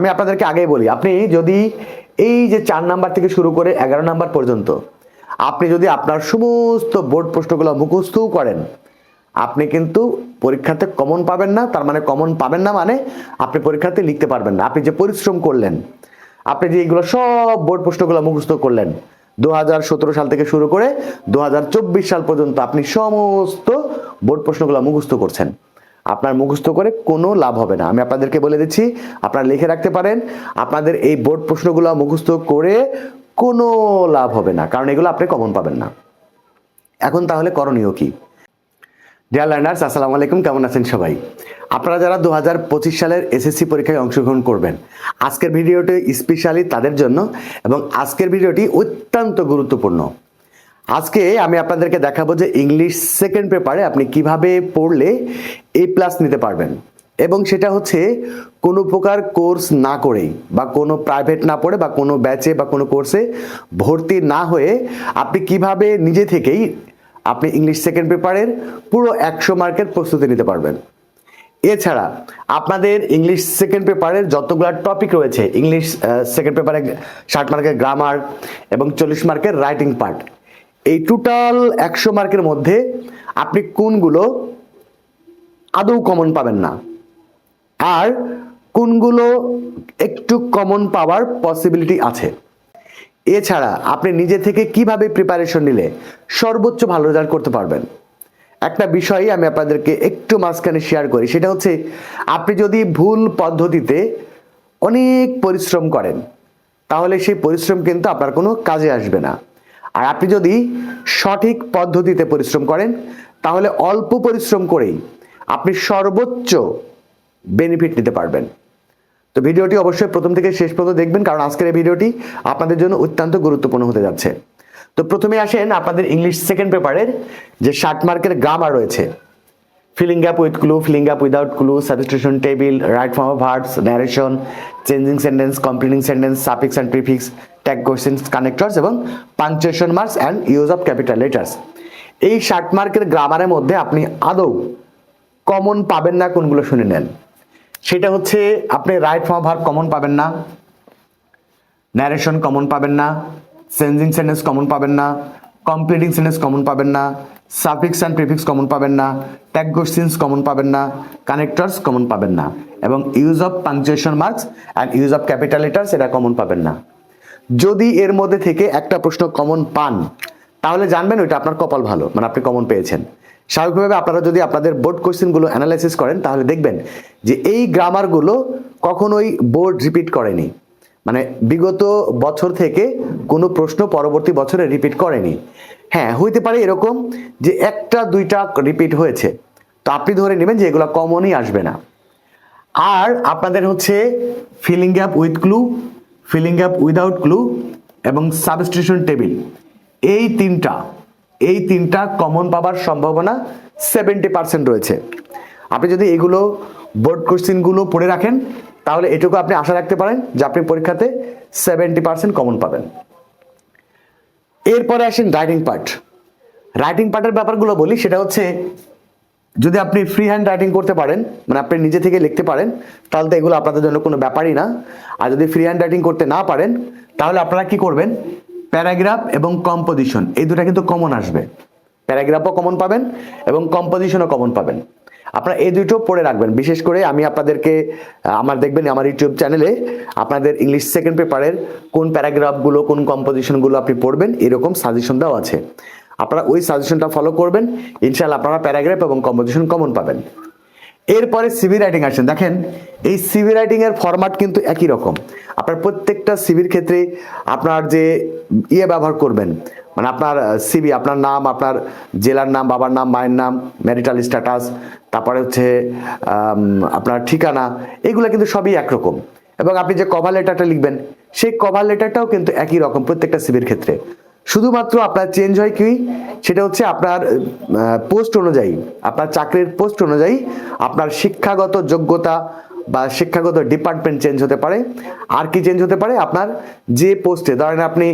আমি আপনাদেরকে আগেই বলি, আপনি যদি এই যে চার নাম্বার থেকে শুরু করে এগারো নাম্বার পর্যন্ত আপনি যদি আপনার সমস্ত বোর্ড প্রশ্নগুলো মুখস্থও করেন, আপনি কিন্তু পরীক্ষাতে কমন পাবেন না, তার মানে কমন পাবেন না মানে আপনি পরীক্ষাতে লিখতে পারবেন না। আপনি যে পরিশ্রম করলেন, আপনি যে এইগুলো সব বোর্ড প্রশ্নগুলো মুখস্থ করলেন দু হাজার সতেরো সাল থেকে শুরু করে দু হাজার চব্বিশ সাল পর্যন্ত আপনি সমস্ত বোর্ড প্রশ্নগুলো মুখস্থ করছেন। আপনার মুখস্থ করে কোনো লাভ হবে না। আমি আপনাদেরকে বলে দিচ্ছি, আপনারা লিখে রাখতে পারেন, আপনাদের এই বোর্ড প্রশ্নগুলো মুখস্থ করে কোনো লাভ হবে না, কারণ এগুলো আপনি কমন পাবেন না। এখন তাহলে করণীয় কি? ডিয়ার লার্নার্স আসসালামু আলাইকুম, কেমন আছেন সবাই? আপনারা যারা দু হাজার পঁচিশ সালের এসএসসি পরীক্ষায় অংশগ্রহণ করবেন, আজকের ভিডিওটি স্পেশালি তাদের জন্য এবং আজকের ভিডিওটি অত্যন্ত গুরুত্বপূর্ণ। আজকে আমি আপনাদেরকে দেখাবো যে ইংলিশ সেকেন্ড পেপারে আপনি কীভাবে পড়লে এ প্লাস নিতে পারবেন। এবং সেটা হচ্ছে কোনো প্রকার কোর্স না করেই বা কোনো প্রাইভেট না পড়ে বা কোনো ব্যাচে বা কোনো কোর্সে ভর্তি না হয়ে আপনি কীভাবে নিজে থেকেই আপনি ইংলিশ সেকেন্ড পেপারের পুরো একশো মার্কের প্রস্তুতি নিতে পারবেন। এছাড়া আপনাদের ইংলিশ সেকেন্ড পেপারের যতগুলো টপিক রয়েছে ইংলিশ সেকেন্ড পেপারে ষাট মার্কের গ্রামার এবং চল্লিশ মার্কের রাইটিং পার্ট এই টোটাল একশো মার্কের মধ্যে আপনি কোনগুলো আদৌ কমন পাবেন না? আর কোনগুলো একটু কমন পাওয়ার পসিবিলিটি আছে? এছাড়া আপনি নিজে থেকে কীভাবে প্রিপারেশন নিলে সর্বোচ্চ ভালো রেজাল্ট করতে পারবেন? একটা বিষয় আমি আপনাদেরকে একটু মাঝখানে শেয়ার করি, সেটা হচ্ছে আপনি যদি ভুল পদ্ধতিতে অনেক পরিশ্রম করেন, তাহলে সেই পরিশ্রম কিন্তু আপনার কোনো কাজে আসবে না। আর আপনি যদি সঠিক পদ্ধতিতে পরিশ্রম করেন, তাহলে অল্প পরিশ্রম করেই আপনি সর্বোচ্চ বেনিফিট নিতে পারবেন। তো ভিডিওটি অবশ্যই প্রথম থেকে শেষ পর্যন্ত দেখবেন, কারণ আজকের এই ভিডিওটি আপনাদের জন্য অত্যন্ত গুরুত্বপূর্ণ হতে যাচ্ছে। তো প্রথমে আসেন আপনাদের ইংলিশ সেকেন্ড পেপারের যে ষাট মার্কের গ্রামার রয়েছে। Filling gap with clue filling gap without clue substitution table right form of verbs narration changing sentence completing sentence suffix and prefix tag questions connectors এবং punctuation marks and use of capital letters এই ষাট মার্কের গ্রামারের মধ্যে আপনি আদৌ common পাবেন না কোনগুলো শুনে নেন। সেটা হচ্ছে আপনি রাইট ফর্ম ভার্ব কমন পাবেন না ন্যারেশন কমন পাবেন না চেঞ্জিং সেন্টেন্স কমন পাবেন না কমপ্লিটিং সেন্টেন্স কমন পাবেন না সাফিক্স অ্যান্ড প্রিফিক্স কমন পাবেন না ট্যাগ কোশ্চিনস কমন পাবেন না কানেক্টার্স কমন পাবেন না এবং use of punctuation marks and use of capital letters এটা কমন পাবেন না। যদি এর মধ্যে থেকে একটা প্রশ্ন কমন পান, তাহলে জানবেন ওইটা আপনার কপাল ভালো মানে আপনি কমন পেয়েছেন। স্বাভাবিকভাবে আপনারা যদি আপনাদের বোর্ড কোশ্চেনগুলো অ্যানালাইসিস করেন, তাহলে দেখবেন যে এই গ্রামারগুলো কখনোই বোর্ড রিপিট করেনি। মানে বিগত বছর থেকে কোনো প্রশ্ন পরবর্তী বছরে রিপিট করেনি। হ্যাঁ হইতে পারে এরকম যে একটা, দুইটা রিপিট হয়েছে। তো আপনি ধরে নেবেন যে এগুলো কমনই আসবে না। আর আপনাদের হচ্ছে filling gap with clue filling gap without clue এবং সাবস্টিটিউশন টেবিল এই তিনটা এই তিনটা কমন পাবার সম্ভাবনা সেভেন্টি পার্সেন্ট রয়েছে। আপনি যদি এগুলো বোর্ড কোশ্চিনগুলো পড়ে রাখেন, তাহলে এটুকু আপনি আশা রাখতে পারেন যে আপনি পরীক্ষাতে সেভেন্টি পার্সেন্ট কমন পাবেন। এরপরে আসেন রাইটিং পার্ট রাইটিং পার্টের ব্যাপারগুলো বলি, সেটা হচ্ছে যদি আপনি ফ্রি হ্যান্ড রাইটিং করতে পারেন মানে আপনি নিজে থেকে লিখতে পারেন, তাহলে তো এগুলো আপনাদের জন্য কোনো ব্যাপারই না। আর যদি ফ্রি হ্যান্ড রাইটিং করতে না পারেন, তাহলে আপনারা কি করবেন? প্যারাগ্রাফ এবং কম্পোজিশন এই দুটা কিন্তু কমন আসবে। প্যারাগ্রাফও কমন পাবেন এবং কম্পোজিশনও কমন পাবেন। আপনারা এই দুটো পড়ে রাখবেন। বিশেষ করে আমি আপনাদেরকে, আমার দেখবেন আমার ইউটিউব চ্যানেলে আপনাদের ইংলিশ সেকেন্ড পেপারের কোন প্যারাগ্রাফগুলো কোন কম্পোজিশনগুলো আপনি পড়বেন, এরকম সাজেশন দেওয়া আছে। আপনারা ওই সাজেশনটা ফলো করবেন, ইনশাআল্লাহ আপনারা প্যারাগ্রাফ এবং কম্পোজিশন কমন পাবেন। এরপরে সিভি রাইটিং আসেন। দেখেন, এই সিভি রাইটিং এর ফরম্যাট কিন্তু একই রকম। আপনার প্রত্যেকটা সিভির ক্ষেত্রে আপনার যে ইয়ে ব্যবহার করবেন মানে আপনার সিবি আপনার নাম, আপনার জেলার নাম, বাবার নাম, মায়ের নাম ম্যারিটাল স্ট্যাটাস তারপরে হচ্ছে আপনার ঠিকানা, এগুলো কিন্তু সবই একরকম। এবং আপনি যে কভার লেটারটা লিখবেন, সেই কভার লেটারটাও কিন্তু একই রকম প্রত্যেকটা সিভির ক্ষেত্রে। শুধুমাত্র আপনার চেঞ্জ হয় কি? সেটা হচ্ছে আপনার পোস্ট অনুযায়ী, আপনার চাকরির পোস্ট অনুযায়ী আপনার শিক্ষাগত যোগ্যতা বা শিক্ষাগত ডিপার্টমেন্ট চেঞ্জ হতে পারে। আর কি চেঞ্জ হতে পারে? আপনার যে পোস্টে ধরেন আপনি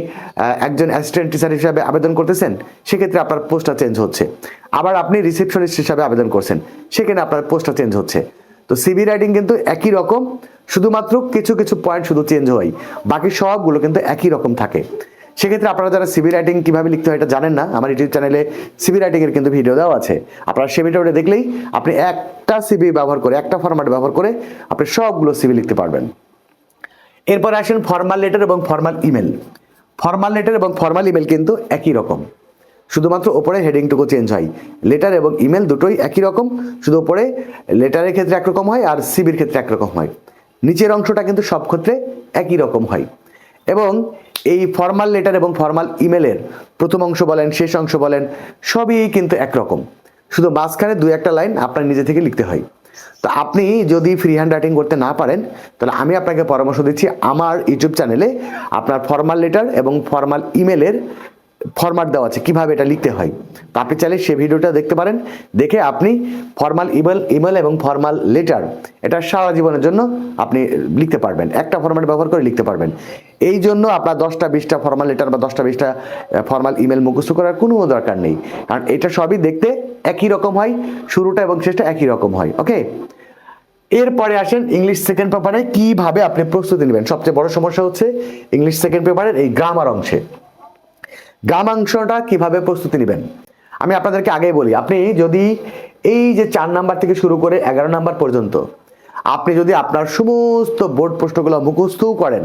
একজন অ্যাসিস্ট্যান্ট টিচার হিসাবে আবেদন করতেছেন, সেক্ষেত্রে আপনার পোস্টটা চেঞ্জ হচ্ছে। আবার আপনি রিসেপশনিস্ট হিসাবে আবেদন করছেন, সেখানে আপনার পোস্টটা চেঞ্জ হচ্ছে। তো সিবি রাইটিং কিন্তু একই রকম, শুধুমাত্র কিছু কিছু পয়েন্ট শুধু চেঞ্জ হয়। বাকি সবগুলো কিন্তু একই রকম থাকে। সেক্ষেত্রে আপনারা যারা সিবি রাইটিং কীভাবে লিখতে হয় এটা জানেন না, আমার ইউটিউব চ্যানেলে সিবি রাইটিং এর কিন্তু ভিডিও দেওয়া আছে। আপনারা সেই ভিডিওটা দেখলেই আপনি একটা সিবি ব্যবহার করে, একটা ফরম্যাট ব্যবহার করে আপনি সবগুলো সিবি লিখতে পারবেন। এরপর আসেন ফর্মাল লেটার এবং ফর্মাল ইমেল ফর্মাল লেটার এবং ফর্মাল ইমেল কিন্তু একই রকম। শুধুমাত্র ওপরে হেডিংটুকু চেঞ্জ হয়। লেটার এবং ইমেল দুটোই একই রকম, শুধু ওপরে লেটারের ক্ষেত্রে একরকম হয় আর সিবির ক্ষেত্রে একরকম হয়। নিচের অংশটা কিন্তু সব ক্ষেত্রে একই রকম হয়। এবং এই ফর্মাল লেটার এবং ফর্মাল ইমেলের প্রথম অংশ বলেন, শেষ অংশ বলেন, সবই কিন্তু একরকম। শুধু মাঝখানে দু একটা লাইন আপনার নিজে থেকে লিখতে হয়। তো আপনি যদি ফ্রি হ্যান্ড রাইটিং করতে না পারেন, তাহলে আমি আপনাকে পরামর্শ দিচ্ছি আমার ইউটিউব চ্যানেলে আপনার ফর্মাল লেটার এবং ফর্মাল ইমেলের ফরম্যাট দেওয়া আছে, কীভাবে এটা লিখতে হয়। তো আপনি চাইলে সে ভিডিওটা দেখতে পারেন। দেখে আপনি ফর্মাল ইমেল ইমেল এবং ফর্মাল লেটার এটা সারা জীবনের জন্য আপনি লিখতে পারবেন। একটা ফরম্যাট ব্যবহার করে লিখতে পারবেন। এই জন্য আপনার দশটা, বিশটা ফর্মাল লেটার বা দশটা, বিশটা ফর্মাল ইমেল মুখস্থ করার কোনো দরকার নেই। কারণ এটা সবই দেখতে একই রকম হয়, শুরুটা এবং শেষটা একই রকম হয় ওকে এরপরে আসেন ইংলিশ সেকেন্ড পেপারে কীভাবে আপনি প্রস্তুতি নেবেন। সবচেয়ে বড় সমস্যা হচ্ছে ইংলিশ সেকেন্ড পেপারের এই গ্রামার অংশে। গ্রামাংশটা কীভাবে প্রস্তুতি নেবেন? আমি আপনাদেরকে আগেই বলি, আপনি যদি এই যে চার নাম্বার থেকে শুরু করে এগারো নাম্বার পর্যন্ত আপনি যদি আপনার সমস্ত বোর্ড প্রশ্নগুলো মুখস্থও করেন,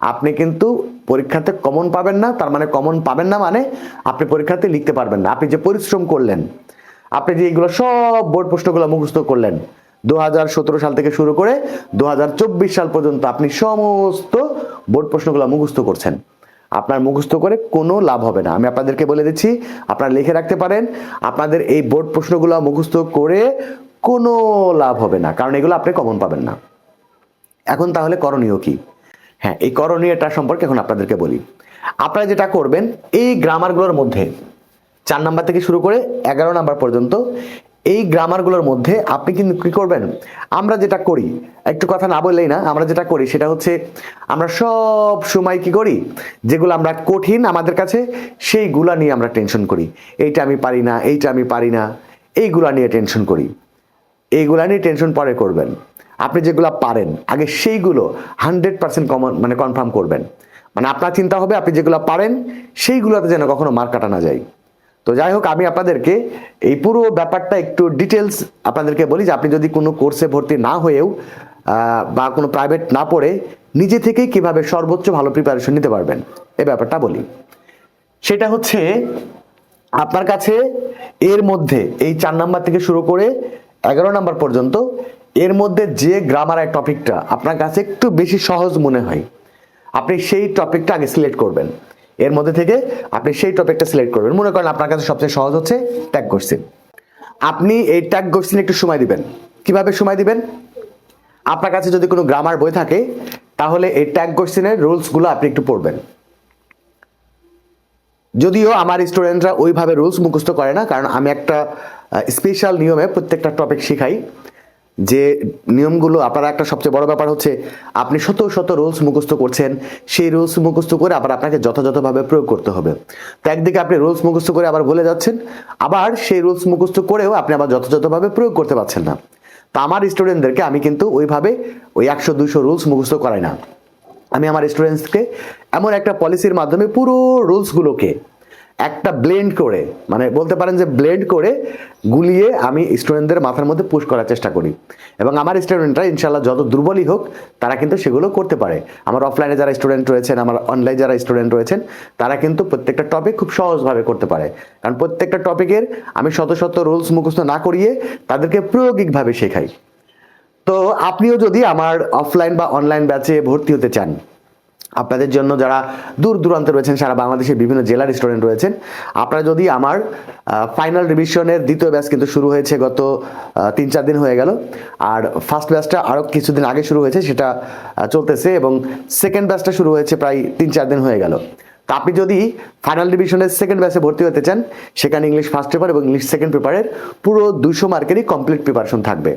আপনি কিন্তু পরীক্ষাতে কমন পাবেন না, তার মানে কমন পাবেন না মানে আপনি পরীক্ষাতে লিখতে পারবেন না। আপনি যে পরিশ্রম করলেন, আপনি যে এইগুলো সব বোর্ড প্রশ্নগুলো মুখস্থ করলেন দু হাজার সতেরো সাল থেকে শুরু করে দু হাজার চব্বিশ সাল পর্যন্ত আপনি সমস্ত বোর্ড প্রশ্নগুলো মুখস্থ করছেন। আপনার মুখস্থ করে কোনো লাভ হবে না। আমি আপনাদেরকে বলে দিচ্ছি, আপনারা লিখে রাখতে পারেন, আপনাদের এই বোর্ড প্রশ্নগুলো মুখস্থ করে কোনো লাভ হবে না, কারণ এগুলো আপনি কমন পাবেন না। এখন তাহলে করণীয় কি? হ্যাঁ এই করণীয়টা সম্পর্কে এখন আপনাদেরকে বলি। আপনারা যেটা করবেন, এই গ্রামারগুলোর মধ্যে চার নাম্বার থেকে শুরু করে এগারো নাম্বার পর্যন্ত এই গ্রামারগুলোর মধ্যে আপনি কিন্তু কি করবেন? আমরা যেটা করি, একটু কথা না বললেই না, আমরা যেটা করি সেটা হচ্ছে আমরা সব সময় কি করি? যেগুলো আমরা কঠিন আমাদের কাছে, সেইগুলা নিয়ে আমরা টেনশন করি। এইটা আমি পারি না, এইটা আমি পারি না, এইগুলা নিয়ে টেনশন করি। এইগুলা নিয়ে টেনশন পরে করবেন। আপনি যেগুলো পারেন, আগে সেইগুলো হান্ড্রেড পার্সেন্ট কমন মানে কনফার্ম করবেন। মানে আপনার চিন্তা হবে আপনি যেগুলো পারেন, সেইগুলোতে যেন কখনো মার কাটা না যায়। তো যাই হোক আমি আপনাদেরকে এই পুরো ব্যাপারটা একটু ডিটেলস আপনাদেরকে বলি যে আপনি যদি কোনো কোর্সে ভর্তি না হয়েও বা কোনো প্রাইভেট না পড়ে, নিজে থেকেই কীভাবে সর্বোচ্চ ভালো প্রিপারেশন নিতে পারবেন, এ ব্যাপারটা বলি। সেটা হচ্ছে, আপনার কাছে এর মধ্যে, এই চার নাম্বার থেকে শুরু করে এগারো নাম্বার পর্যন্ত, এর মধ্যে যে গ্রামারের টপিকটা আপনার কাছে একটু বেশি সহজ মনে হয়, আপনি সেই টপিকটা আগে সিলেক্ট করবেন। এর মধ্যে থেকে আপনি সেই টপিকটা সিলেক্ট করবেন। মনে করেন আপনার কাছে সবচেয়ে সহজ হচ্ছে ট্যাগ কোশ্চেন আপনি এই ট্যাগ কোশ্চেন একটু সময় দিবেন। কীভাবে সময় দিবেন? আপনার কাছে যদি কোনো গ্রামার বই থাকে, তাহলে এই ট্যাগ কোশ্চেনের রুলসগুলো আপনি একটু পড়বেন। যদিও আমার স্টুডেন্টরা ওইভাবে রুলস মুখস্থ করে না, কারণ আমি একটা স্পেশাল নিয়মে প্রত্যেকটা টপিক শেখাই। যে নিয়মগুলো আপনারা একটা সবচেয়ে বড় ব্যাপার হচ্ছে, আপনি শত শত রুলস মুখস্থ করছেন, সেই রুলস মুখস্থ করে আবার আপনাকে যথাযথভাবে প্রয়োগ করতে হবে। তো একদিকে আপনি রুলস মুখস্থ করে আবার ভুলে যাচ্ছেন, আবার সেই রুলস মুখস্থ করেও আপনি আবার যথাযথভাবে প্রয়োগ করতে পারছেন না। তো আমার স্টুডেন্টদেরকে আমি কিন্তু ওইভাবে ওই একশো দুইশো রুলস মুখস্থ করাই না। আমি আমার স্টুডেন্টসকে এমন একটা পলিসির মাধ্যমে পুরো রুলসগুলোকে একটা ব্লেন্ড করে মানে বলতে পারেন যে ব্লেন্ড করে গুলিয়ে আমি স্টুডেন্টদের মাথার মধ্যে পুশ করার চেষ্টা করি। এবং আমার স্টুডেন্টরা ইনশাল্লাহ যত দুর্বলই হোক, তারা কিন্তু সেগুলো করতে পারে। আমার অফলাইনে যারা স্টুডেন্ট রয়েছেন, আমার অনলাইনে যারা স্টুডেন্ট রয়েছেন, তারা কিন্তু প্রত্যেকটা টপিক খুব সহজভাবে করতে পারে। কারণ প্রত্যেকটা টপিকের আমি শত শত রুলস মুখস্থ না করিয়ে তাদেরকে প্রায়োগিকভাবে শেখাই। তো আপনিও যদি আমার অফলাইন বা অনলাইন ব্যাচে ভর্তি হতে চান আপনাদের জন্য যারা দূর দূরান্তে রয়েছেন, সারা বাংলাদেশের বিভিন্ন জেলার স্টুডেন্ট রয়েছেন, আপনারা যদি আমার ফাইনাল রিভিশনের দ্বিতীয় ব্যাচ কিন্তু শুরু হয়েছে গত তিন চার দিন হয়ে গেল। আর ফার্স্ট ব্যাচটা আরও কিছুদিন আগে শুরু হয়েছে, সেটা চলতেছে এবং সেকেন্ড ব্যাচটা শুরু হয়েছে প্রায় তিন চার দিন হয়ে গেল। তো আপনি যদি ফাইনাল ডিভিশনের সেকেন্ড ব্যাচে ভর্তি হতে চান, সেখানে ইংলিশ ফার্স্ট পেপার এবং ইংলিশ সেকেন্ড পেপারের পুরো দুশো মার্কেরই কমপ্লিট প্রিপারেশন থাকবে।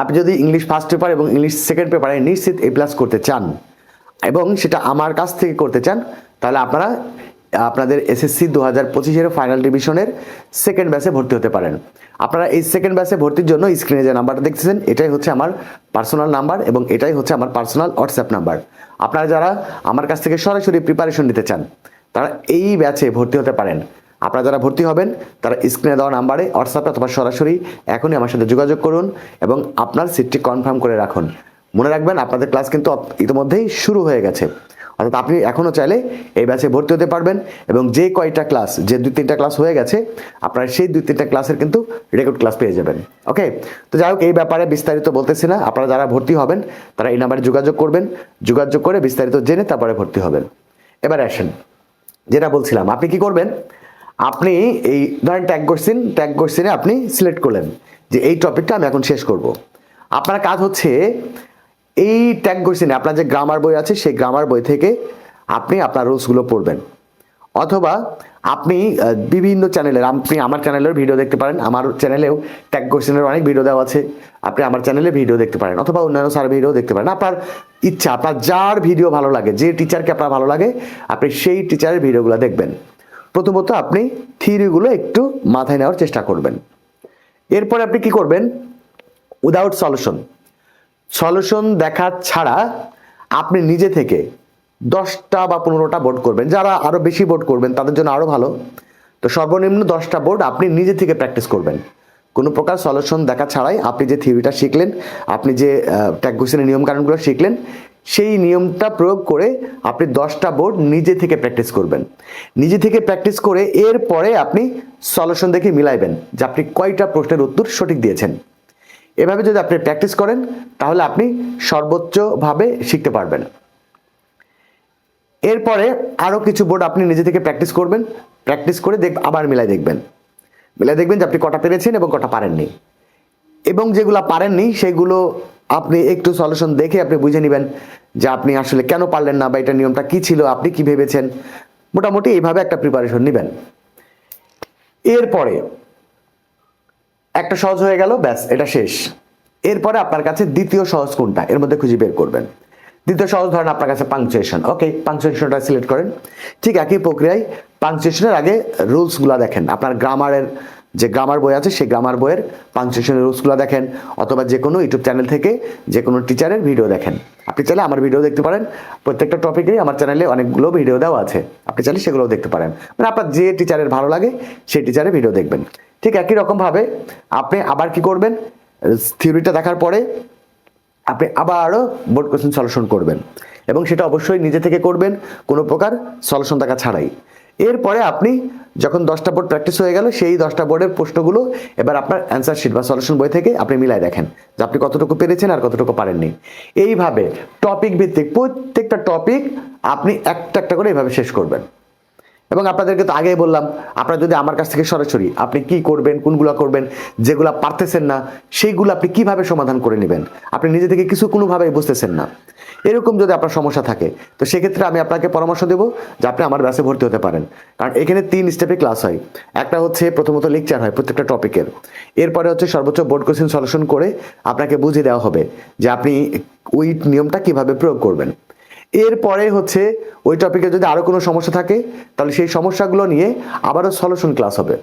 আপনি যদি ইংলিশ ফার্স্ট পেপার এবং ইংলিশ সেকেন্ড পেপারে নিশ্চিত এ প্লাস করতে চান এবং সেটা আমার কাছ থেকে করতে চান, তাহলে আপনারা, আপনাদের এসএসসি দু হাজার পঁচিশের ফাইনাল ডিভিশনের সেকেন্ড ব্যাচে ভর্তি হতে পারেন। আপনারা এই সেকেন্ড ব্যাচে ভর্তির জন্য স্ক্রিনে যে নাম্বারটা দেখতেছেন, এটাই হচ্ছে আমার পার্সোনাল নাম্বার এবং এটাই হচ্ছে আমার পার্সোনাল হোয়াটসঅ্যাপ নাম্বার আপনারা যারা আমার কাছ থেকে সরাসরি প্রিপারেশন নিতে চান, তারা এই ব্যাচে ভর্তি হতে পারেন। আপনারা যারা ভর্তি হবেন, তারা স্ক্রিনে দেওয়া নাম্বারে হোয়াটসঅ্যাপে অথবা সরাসরি এখনই আমার সাথে যোগাযোগ করুন এবং আপনার সিটটি কনফার্ম করে রাখুন। মনে রাখবেন, আপনাদের ক্লাস কিন্তু ইতিমধ্যেই শুরু হয়ে গেছে। অর্থাৎ আপনি এখনও চাইলে এই ব্যাচে ভর্তি হতে পারবেন এবং যে কয়টা ক্লাস যে দুই তিনটা ক্লাস হয়ে গেছে, আপনারা সেই দুই তিনটা ক্লাসের কিন্তু রেকর্ড ক্লাস পেয়ে যাবেন। ওকে তো যাই হোক, এই ব্যাপারে বিস্তারিত বলতেছি না। আপনারা যারা ভর্তি হবেন, তারা এই নাম্বারে যোগাযোগ করবেন। যোগাযোগ করে বিস্তারিত জেনে তারপরে ভর্তি হবেন। এবার আসেন। যেটা বলছিলাম, আপনি কি করবেন? আপনি এই ধরেন ট্যাগ কোশ্চেন ট্যাগ কোশ্চেনে আপনি সিলেক্ট করলেন যে এই টপিকটা আমি এখন শেষ করব। আপনার কাজ হচ্ছে এই ট্যাগ কোশ্চেনে আপনার যে গ্রামার বই আছে, সেই গ্রামার বই থেকে আপনি আপনার রুলসগুলো পড়বেন। অথবা আপনি বিভিন্ন চ্যানেলের আপনি আমার চ্যানেলের ভিডিও দেখতে পারেন, আমার চ্যানেলেও ট্যাগ কোশ্চেনের অনেক ভিডিও দেওয়া আছে, আপনি আমার চ্যানেলে ভিডিও দেখতে পারেন, অথবা অন্যান্য স্যার ভিডিও দেখতে পারেন। আপনার ইচ্ছা, আপনার যার ভিডিও ভালো লাগে, যে টিচারকে আপনার ভালো লাগে, আপনি সেই টিচারের ভিডিওগুলো দেখবেন। প্রথমত আপনি থিওরিগুলো একটু মাথায় নেওয়ার চেষ্টা করবেন। এরপরে আপনি কি করবেন? উইদাউট সলিউশন সলিউশন দেখা ছাড়া আপনি নিজে থেকে দশটা বা পনেরোটা বোর্ড করবেন। যারা আরও বেশি বোর্ড করবেন, তাদের জন্য আরও ভালো। তো সর্বনিম্ন দশটা বোর্ড আপনি নিজে থেকে প্র্যাকটিস করবেন। কোনো প্রকার সলিউশন দেখা ছাড়াই আপনি যে থিওরিটা শিখলেন, আপনি যে ট্যাগ কোশ্চেনের নিয়মকানুনগুলো শিখলেন, সেই নিয়মটা প্রয়োগ করে আপনি দশটা বোর্ড নিজে থেকে প্র্যাকটিস করবেন। নিজে থেকে প্র্যাকটিস করে এরপরে আপনি সলিউশন দেখে মিলাইবেন যে আপনি কয়টা প্রশ্নের উত্তর সঠিক দিয়েছেন। এভাবে যদি আপনি প্র্যাকটিস করেন, তাহলে আপনি সর্বোচ্চভাবে শিখতে পারবেন। এরপরে আরও কিছু বোর্ড আপনি নিজে থেকে প্র্যাকটিস করবেন। প্র্যাকটিস করে দেখ আবার মিলাই দেখবেন। মিলাই দেখবেন যে আপনি কটা পেরেছেন এবং কটা পারেননি। এবং যেগুলো পারেননি, সেগুলো আপনি একটু সলিউশন দেখে আপনি বুঝে নেবেন যে আপনি আসলে কেন পারলেন না বা এটা নিয়মটা কি ছিল, আপনি কি ভেবেছেন। মোটামুটি এইভাবে একটা প্রিপারেশন নেবেন। এরপরে একটা সহজ হয়ে গেল, ব্যাস, এটা শেষ। এরপরে আপনার কাছে দ্বিতীয় সহজ কোনটা? এর মধ্যে খুঁজে বের করবেন। দ্বিতীয় সহজ ধরেন আপনার কাছে পাংচুয়েশন ওকে পাংচুয়েশনটা সিলেক্ট করেন। ঠিক একই প্রক্রিয়ায় পাংচুয়েশনের আগে রুলসগুলো দেখেন। আপনার গ্রামারের যে গ্রামার বই আছে, সেই গ্রামার বইয়ের পাংচুয়েশনের রুলসগুলো দেখেন। অথবা যে কোনো ইউটিউব চ্যানেল থেকে যে কোনো টিচারের ভিডিও দেখেন। আপনি চাইলে আমার ভিডিও দেখতে পারেন। প্রত্যেকটা টপিকেই আমার চ্যানেলে অনেকগুলো ভিডিও দেওয়া আছে। আপনি চাইলে সেগুলোও দেখতে পারেন। মানে আপনার যে টিচারের ভালো লাগে, সেই টিচারের ভিডিও দেখবেন। ঠিক একই রকমভাবে আপনি আবার কি করবেন? থিওরিটা দেখার পরে আপনি আবারও বোর্ড কোশ্চেন সলিউশন করবেন। এবং সেটা অবশ্যই নিজে থেকে করবেন, কোনো প্রকার সলিউশন থাকা ছাড়াই। এরপরে আপনি যখন দশটা বোর্ড প্র্যাকটিস হয়ে গেল, সেই দশটা বোর্ডের প্রশ্নগুলো এবার আপনার অ্যান্সার শিট বা সলিউশন বই থেকে আপনি মিলাই দেখেন যে আপনি কতটুকু পেরেছেন আর কতটুকু পারেননি। এইভাবে টপিক ভিত্তিক প্রত্যেকটা টপিক আপনি একটা একটা করে এইভাবে শেষ করবেন। এবং আপনাদেরকে তো আগেই বললাম, আপনারা যদি আমার কাছ থেকে সরাসরি আপনি কি করবেন, কোনগুলো করবেন, যেগুলো পারতেছেন না, সেইগুলো আপনি কীভাবে সমাধান করে নেবেন? আপনি নিজে থেকে কিছু কোনোভাবেই বুঝতেছেন না। এরকম যদি আপনার সমস্যা থাকে, তো সেক্ষেত্রে আমি আপনাকে পরামর্শ দেব যে আপনি আমার ব্যাসে ভর্তি হতে পারেন। কারণ এখানে তিন স্টেপে ক্লাস হয়। একটা হচ্ছে প্রথমত লেকচার হয় প্রত্যেকটা টপিকের এরপরে হচ্ছে সর্বোচ্চ বোর্ড কোশ্চেন সলিউশন করে আপনাকে বুঝিয়ে দেওয়া হবে যে আপনি ওই নিয়মটা কীভাবে প্রয়োগ করবেন। এরপরে হচ্ছে ওই টপিকে যদি আরও কোনো সমস্যা থাকে, তাহলে সেই সমস্যাগুলো নিয়ে আবারও সলিউশন ক্লাস হবে।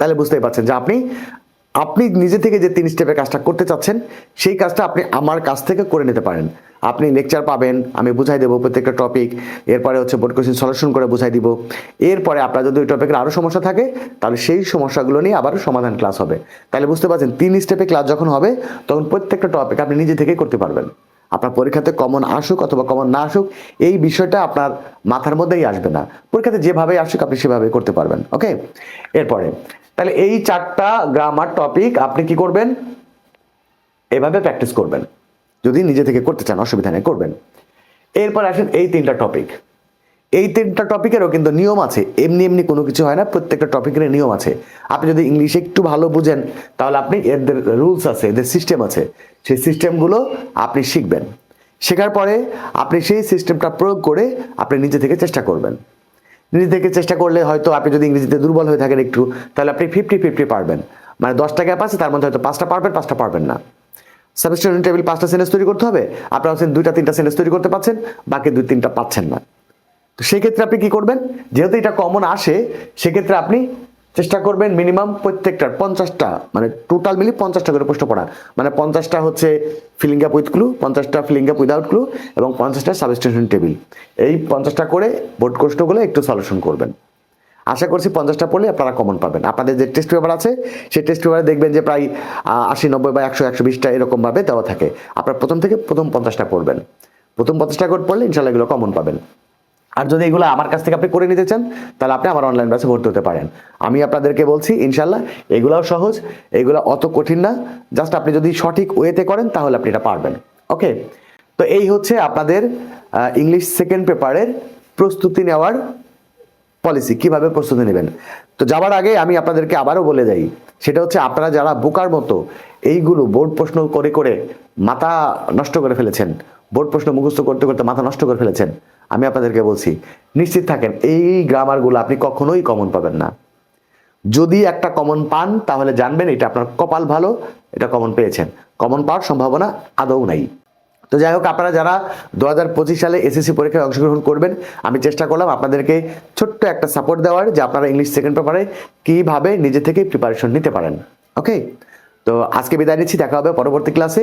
তাহলে বুঝতেই পারছেন যে আপনি আপনি নিজে থেকে যে তিন স্টেপের কাজটা করতে চাচ্ছেন, সেই কাজটা আপনি আমার কাছ থেকে করে নিতে পারেন। আপনি লেকচার পাবেন, আমি বুঝাই দেবো প্রত্যেকটা টপিক এরপরে হচ্ছে বোর্ড কোশ্চেন সলিউশন করে বুঝাই দিব। এরপরে আপনার যদি ওই টপিকের আরও সমস্যা থাকে, তাহলে সেই সমস্যাগুলো নিয়ে আবারও সমাধান ক্লাস হবে। তাহলে বুঝতে পারছেন, তিন স্টেপে ক্লাস যখন হবে, তখন প্রত্যেকটা টপিক আপনি নিজে থেকেই করতে পারবেন। আপনার পরীক্ষাতে কমন আসুক অথবা কমন না আসুক, এই বিষয়টা আপনার মাথার মধ্যেই আসবে না। পরীক্ষাতে যেভাবে আসুক, আপনি সেভাবে করতে পারবেন ওকে এরপরে, তাহলে এই চারটা গ্রামার টপিক আপনি কি করবেন? এভাবে প্র্যাকটিস করবেন। যদি নিজে থেকে করতে চান, অসুবিধা নেই, করবেন। এরপর আসেন এই তিনটা টপিক এই তিনটা টপিকেরও কিন্তু নিয়ম আছে। এমনি এমনি কোনো কিছু হয় না, প্রত্যেকটা টপিকের নিয়ম আছে। আপনি যদি ইংলিশ একটু ভালো বুঝেন, তাহলে আপনি এদের রুলস আছে, এদের সিস্টেম আছে। সেই সিস্টেমগুলো আপনি শিখবেন। শেখার পরে আপনি সেই সিস্টেমটা প্রয়োগ করে আপনি নিজে থেকে চেষ্টা করবেন। নিজে থেকে চেষ্টা করলে হয়তো আপনি যদি ইংরেজিতে দুর্বল হয়ে থাকেন একটু, তাহলে আপনি ফিফটি ফিফটি পারবেন। মানে দশটা গ্যাপ আছে, তার মধ্যে হয়তো পাঁচটা পারবেন পাঁচটা পারবেন না। সাবস্টিটিউশন টেবিল পাঁচটা সেন্টেন্স তৈরি করতে হবে। আপনারা হচ্ছেন দুইটা, তিনটা সেন্টেন্স তৈরি করতে পারছেন, বাকি দুই, তিনটা পাচ্ছেন না। তো সেক্ষেত্রে আপনি কি করবেন? যেহেতু এটা কমন আসে, সেক্ষেত্রে আপনি চেষ্টা করবেন মিনিমাম প্রত্যেকটার পঞ্চাশটা মানে টোটাল মিলি পঞ্চাশটা করে প্রশ্ন পড়া মানে পঞ্চাশটা হচ্ছে ফিলিং আপ উইথ ক্লু পঞ্চাশটা ফিলিং আপ উইদাউট ক্লু এবং পঞ্চাশটা সাবস্টেশন টেবিল এই পঞ্চাশটা করে বোর্ড প্রশ্নগুলো একটু সলিউশন করবেন। আশা করছি পঞ্চাশটা পড়লে আপনারা কমন পাবেন। আপনাদের যে টেস্ট পেপার আছে, সেই টেস্ট পেপারে দেখবেন যে প্রায় আশি, নব্বই বা একশো একশো বিশটা এরকমভাবে দেওয়া থাকে। আপনার প্রথম থেকে প্রথম পঞ্চাশটা পড়বেন। প্রথম পঞ্চাশটা করে পড়লে ইনশাল্লাহ এগুলো কমন পাবেন। আর যদি এগুলো আমার কাছ থেকে আপনি করে নিতে চান, তাহলে আপনি আমার অনলাইন ব্যাচে ভর্তি হতে পারেন। আমি আপনাদেরকে বলছি ইনশাল্লাহ এগুলোও সহজ, এগুলো অত কঠিন না। জাস্ট আপনি যদি সঠিক ওয়েতে করেন, তাহলে আপনি এটা পারবেন। ওকে তো এই হচ্ছে আপনাদের ইংলিশ সেকেন্ড পেপারের প্রস্তুতি নেওয়ার পলিসি কীভাবে প্রস্তুতি নেবেন? তো যাওয়ার আগে আমি আপনাদেরকে আবারও বলে যাই, সেটা হচ্ছে আপনারা যারা বোকার মতো এইগুলো বোর্ড প্রশ্ন করে করে মাথা নষ্ট করে ফেলেছেন বোর্ড প্রশ্ন মুখস্থ করতে করতে মাথা নষ্ট করে ফেলেছেন। আমি আপনাদেরকে বলছি, নিশ্চিত থাকেন, এই গ্রামারগুলো আপনি কখনোই কমন পাবেন না। যদি একটা কমন পান, তাহলে জানবেন এটা আপনার কপাল ভালো, এটা কমন পেয়েছেন। কমন পাওয়ার সম্ভাবনা আদৌ নাই। তো যাই হোক, আপনারা যারা দু হাজার পঁচিশ সালে এসএসসি পরীক্ষায় অংশগ্রহণ করবেন, আমি চেষ্টা করলাম আপনাদেরকে ছোট্ট একটা সাপোর্ট দেওয়ার, যে আপনারা ইংলিশ সেকেন্ড পেপারে কীভাবে নিজে থেকে প্রিপারেশন নিতে পারেন। ওকে তো আজকে বিদায় নিচ্ছি, দেখা হবে পরবর্তী ক্লাসে